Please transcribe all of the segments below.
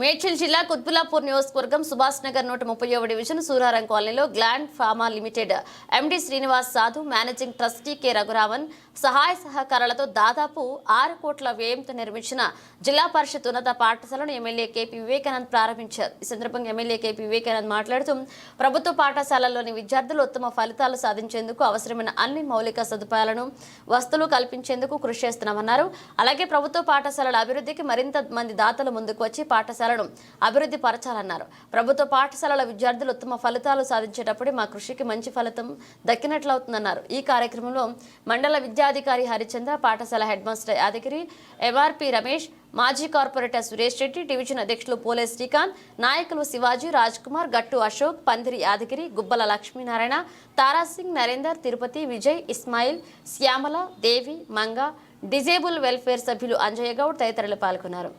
మేడ్చల్ జిల్లా కుత్బులాపూర్ నియోజకవర్గం సుభాష్ నగర్ నూట ముప్పై డివిజన్ సూరారం కాలనీలో Gland Pharma Limited MD Srinivas Sadhu managing trustee K Raghuraman సహాయ సహకారాలతో దాదాపు ఆరు కోట్ల వ్యయంతో నిర్మించిన జిల్లా పరిషత్ ఉన్నత పాఠశాలను ఎమ్మెల్యే కేపీ వివేకానంద్ ప్రారంభించారు. ఈ సందర్భంగా ఎమ్మెల్యే కేపీ వివేకానంద్ మాట్లాడుతూ ప్రభుత్వ పాఠశాలల్లోని విద్యార్థులు ఉత్తమ ఫలితాలు సాధించేందుకు అవసరమైన అన్ని మౌలిక సదుపాయాలను వస్తువులు కల్పించేందుకు కృషి చేస్తున్నామన్నారు. అలాగే ప్రభుత్వ పాఠశాలల అభివృద్ధికి మరింత మంది దాతలు ముందుకు వచ్చి పాఠశాల పాఠశాలను అభివృద్ధి పరచాలన్నారు. ప్రభుత్వ పాఠశాలల విద్యార్థులు ఉత్తమ ఫలితాలు సాధించేటప్పుడే మా కృషికి మంచి ఫలితం దక్కినట్లవుతుందన్నారు. ఈ కార్యక్రమంలో మండల విద్యాధికారి హరిచంద్ర పాఠశాల head master Yadagiri MRP Ramesh మాజీ కార్పొరేటర్ సురేష్ రెడ్డి డివిజన్ అధ్యక్షులు పోలే శ్రీకాంత్ నాయకులు శివాజీ రాజ్ కుమార్ గట్టు అశోక్ పందిరి యాదగిరి గుబ్బల లక్ష్మీనారాయణ తారాసింగ్ నరేందర్ తిరుపతి విజయ్ ఇస్మాయిల్ శ్యామల దేవి మంగ డిజేబుల్ వెల్ఫేర్ సభ్యులు అంజయ్య గౌడ్ తదితరులు పాల్గొన్నారు.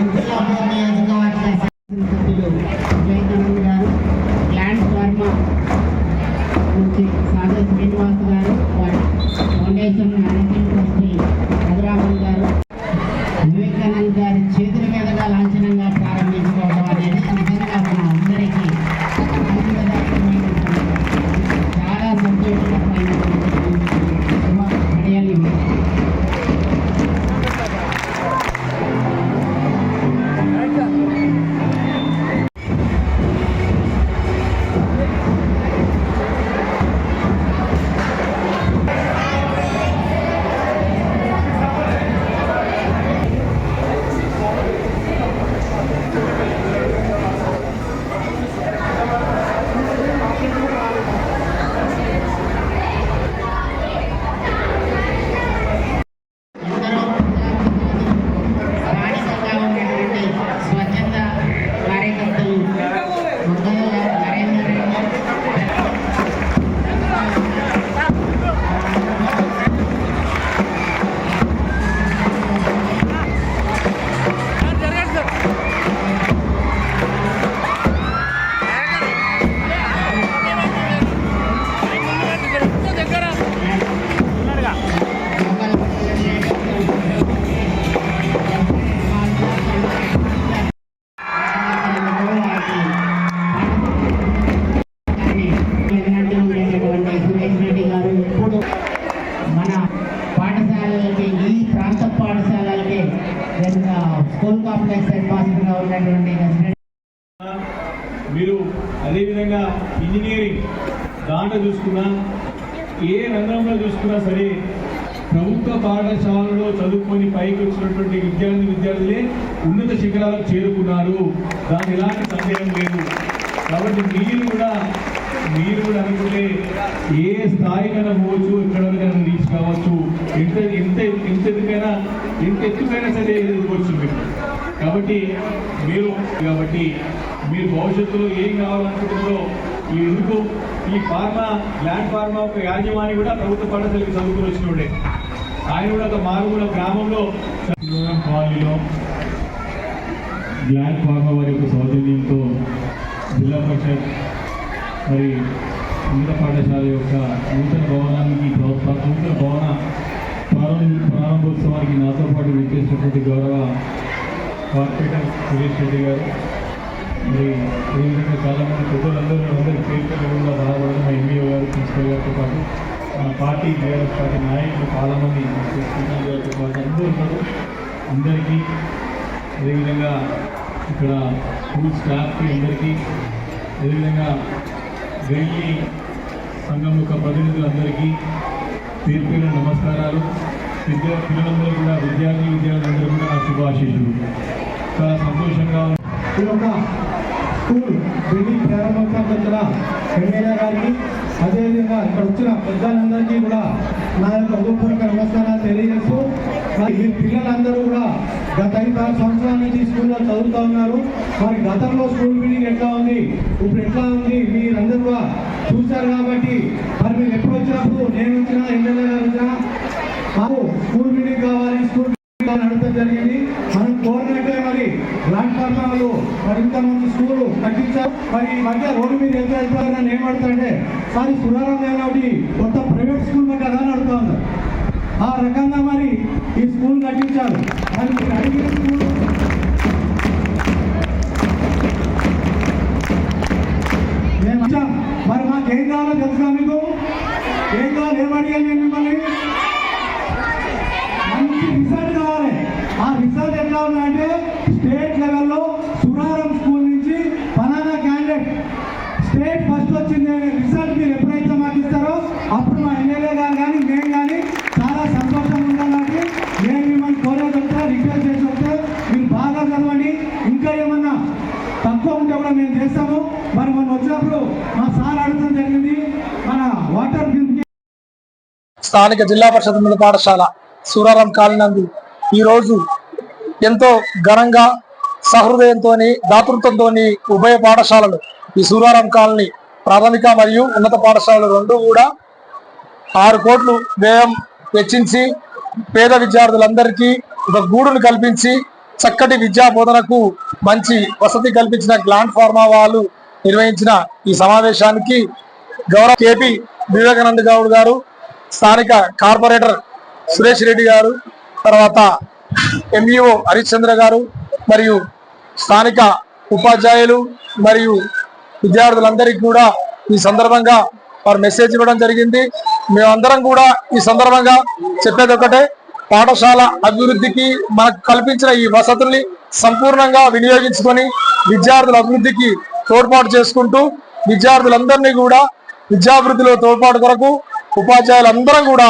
కుప్పలాపూర్ నియోజకవర్గ కాంప్లెక్స్ హెడ్ మాస్టర్గా ఉన్నటువంటి మీరు అదేవిధంగా ఇంజనీరింగ్ దాంట్లో చూసుకున్నా ఏ రంగంలో చూసుకున్నా సరే ప్రభుత్వ పాఠశాలలో చదువుకొని పైకి వచ్చినటువంటి విద్యార్థి విద్యార్థులే ఉన్నత శిఖరాలకు చేరుకున్నారు. దాని ఎలాంటి సందేహం లేదు. కాబట్టి మీరు కూడా మీరు కూడా అనుకుంటే ఏ స్థాయికైనా పోవచ్చు ఎక్కడికైనా రీచ్ కావచ్చు ఎంత ఎంత ఎంత ఎత్తుకైనా ఎంత ఎత్తుకైనా సరే కాబట్టి మీరు కాబట్టి మీరు భవిష్యత్తులో ఏం కావాలనుకుంటుందో ఈ ఎందుకు ఈ ఫార్మా ల్యాండ్ ఫార్మా ఒక యాజమాని కూడా ప్రభుత్వ పాఠశాలకి చదువుకుని వచ్చినోడే. ఆయన కూడా ఒక మారుమూల గ్రామంలో కాలనీలో ల్యాండ్ ఫార్మా వారి యొక్క సౌజన్యంతో జిల్లా పరిషత్ మరి ఉన్నత పాఠశాల యొక్క నూతన భవనానికి నూతన భవన ప్రారంభ ప్రారంభోత్సవానికి నాతో పాటు విచ్చేసినటువంటి గౌరవ కార్పొరేటర్ సురేష్ రెడ్డి గారు. మరి అదేవిధంగా చాలామంది పెద్దలందరూ అందరి పేరు కూడా బాధపడడం మా ఎంబీఓ గారు ప్రిన్సిపల్ గారితో పాటు మా పార్టీ బీఆర్ఎస్ పార్టీ నాయకులు చాలామంది గారితో పాటు అందరూ ఉన్నారు. అందరికీ అదేవిధంగా ఇక్కడ స్కూల్ స్టాఫ్కి అందరికీ అదేవిధంగా ఢిల్లీ సంఘం యొక్క ప్రతినిధులందరికీ పేరు పేరు నమస్కారాలు. విద్యా పిల్లలందరూ కూడా విద్యార్థి విద్యార్థులందరూ కూడా నా శుభాశీషులు చాలా సంతోషంగా ఉంది. ఈ యొక్క స్కూల్ బిల్డింగ్ ప్రారంభోత్సవం వచ్చిన ఎమ్మెల్యే గారికి అదేవిధంగా ఇక్కడ వచ్చిన పెద్దలందరికీ కూడా నా యొక్క హృదయపూర్వక నమస్కారాలు తెలియజేస్తూ మరి ఈ పిల్లలందరూ కూడా గత ఐదు ఆరు సంవత్సరాల నుంచి స్కూల్లో చదువుతూ ఉన్నారు. మరి గతంలో స్కూల్ బిల్డింగ్ ఎట్లా ఉంది? ఇప్పుడు ఎట్లా ఉంది? మీరందరూ కూడా చూశారు కాబట్టి మరి మీరు ఎప్పుడు వచ్చినప్పుడు నేను వచ్చిన వచ్చినా మాకు స్కూల్ బిల్డింగ్ కావాలి స్కూల్ బిల్డింగ్ అడగడం జరిగింది మనం కోరినట్టే మరి ప్లాట్ఫామ్లు మరి ఇంతమంది స్కూల్ కట్టించారు మరి మధ్య రోడ్డు మీద ఎంత వెళ్తారని ఏం ఏమడుతుంటే సార్ సురారం ఒకటి కొత్త ప్రైవేట్ స్కూల్ కదా అని అడుగుతా ఉన్నారు ఆ రకంగా మరి ఈ స్కూల్ కట్టించారు. మరి మీరు అడిగిన స్కూల్ మేము మరి మాకేం కావాలో తెలుసా మీకు? ఏం కావాలి ఏం అడిగాను నేను మిమ్మల్ని? మంచి రిజల్ట్ కావాలి. ఆ రిజల్ట్ ఎట్లా ఉందంటే స్టేట్ లెవెల్లో స్థానిక జిల్లా పరిషత్ ఉన్నత పాఠశాల సూరారం కాలినందు ఈరోజు ఎంతో ఘనంగా సహృదయంతో దాతృత్వంతో ఉభయ పాఠశాలలు ఈ సూరారం కాలనీ ప్రాథమిక మరియు ఉన్నత పాఠశాలలు రెండు కూడా ఆరు కోట్లు వ్యయం వెచ్చించి పేద విద్యార్థులందరికీ ఒక గూడును కల్పించి చక్కటి విద్యా బోధనకు మంచి వసతి కల్పించిన గ్లాండ్ ఫార్మా వాళ్ళు నిర్వహించిన ఈ సమావేశానికి గౌరవ కేపీ వివేకానంద గౌడ్ గారు స్థానిక కార్పొరేటర్ సురేష్ రెడ్డి గారు తర్వాత ఎంఈఓ హరిశ్చంద్ర గారు మరియు స్థానిక ఉపాధ్యాయులు మరియు విద్యార్థులందరికీ కూడా ఈ సందర్భంగా వారు మెసేజ్ ఇవ్వడం జరిగింది. మేమందరం కూడా ఈ సందర్భంగా చెప్పేది ఒకటే పాఠశాల అభివృద్ధికి మనకు కల్పించిన ఈ వసతుల్ని సంపూర్ణంగా వినియోగించుకొని విద్యార్థుల అభివృద్ధికి తోడ్పాటు చేసుకుంటూ విద్యార్థులందరినీ కూడా విద్యాభివృద్ధిలో తోడ్పాటు కొరకు ఉపాధ్యాయులందరం కూడా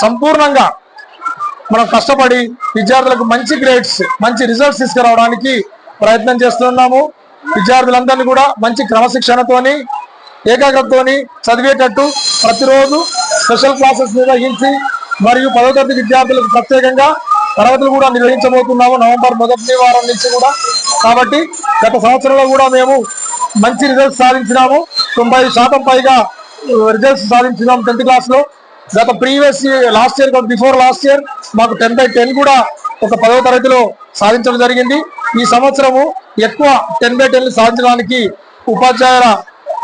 సంపూర్ణంగా మనం కష్టపడి విద్యార్థులకు మంచి గ్రేడ్స్ మంచి రిజల్ట్స్ తీసుకురావడానికి ప్రయత్నం చేస్తున్నాము. విద్యార్థులందరినీ కూడా మంచి క్రమశిక్షణతోని ఏకాగ్రతతోని చదివేటట్టు ప్రతిరోజు స్పెషల్ క్లాసెస్ నిర్వహించి మరియు పదో తరగతి విద్యార్థులకు ప్రత్యేకంగా తరగతులు కూడా నిర్వహించబోతున్నాము. నవంబర్ మొదటి వారం నుంచి కూడా. కాబట్టి గత సంవత్సరంలో కూడా మేము మంచి రిజల్ట్స్ సాధించినాము. తొంభై శాతం పైగా రిజల్ట్స్ సాధించినాం టెన్త్ క్లాస్లో. గత previous last year before last year మాకు టెన్ బై టెన్ కూడా ఒక పదవ తరగతిలో సాధించడం జరిగింది. ఈ సంవత్సరము ఎక్కువ టెన్ బై టెన్ సాధించడానికి ఉపాధ్యాయుల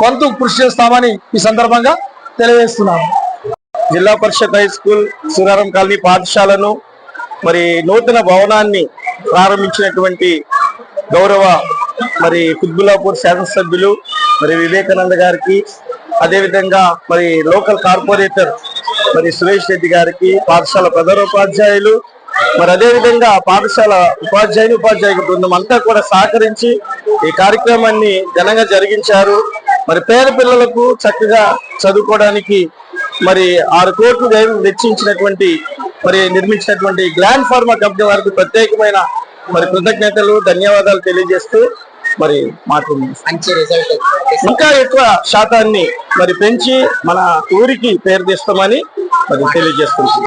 వంతు కృషి చేస్తామని ఈ సందర్భంగా తెలియజేస్తున్నాను. Zilla Parishad high school Suraram colony పాఠశాలను మరి నూతన భవనాన్ని ప్రారంభించినటువంటి గౌరవ మరి కుత్బుల్లాపూర్ శాసనసభ్యులు మరి వివేకానంద గారికి అదేవిధంగా మరి లోకల్ కార్పొరేటర్ మరి సురేష్ రెడ్డి గారికి పాఠశాల ప్రధానోపాధ్యాయులు మరి అదేవిధంగా పాఠశాల ఉపాధ్యాయుని ఉపాధ్యాయుల బృందం అంతా కూడా సహకరించి ఈ కార్యక్రమాన్ని ఘనంగా జరిగించారు. మరి పేద పిల్లలకు చక్కగా చదువుకోవడానికి మరి ఆరు కోట్లు వెచ్చించినటువంటి మరి నిర్మించినటువంటి గ్లాండ్ ఫార్మా కంపెనీ వారికి ప్రత్యేకమైన మరి కృతజ్ఞతలు ధన్యవాదాలు తెలియజేస్తూ మరి మాకు ఇంకా ఎక్కువ శాతాన్ని మరి పెంచి మన ఊరికి పేరు తీస్తామని మరి తెలియజేస్తుంది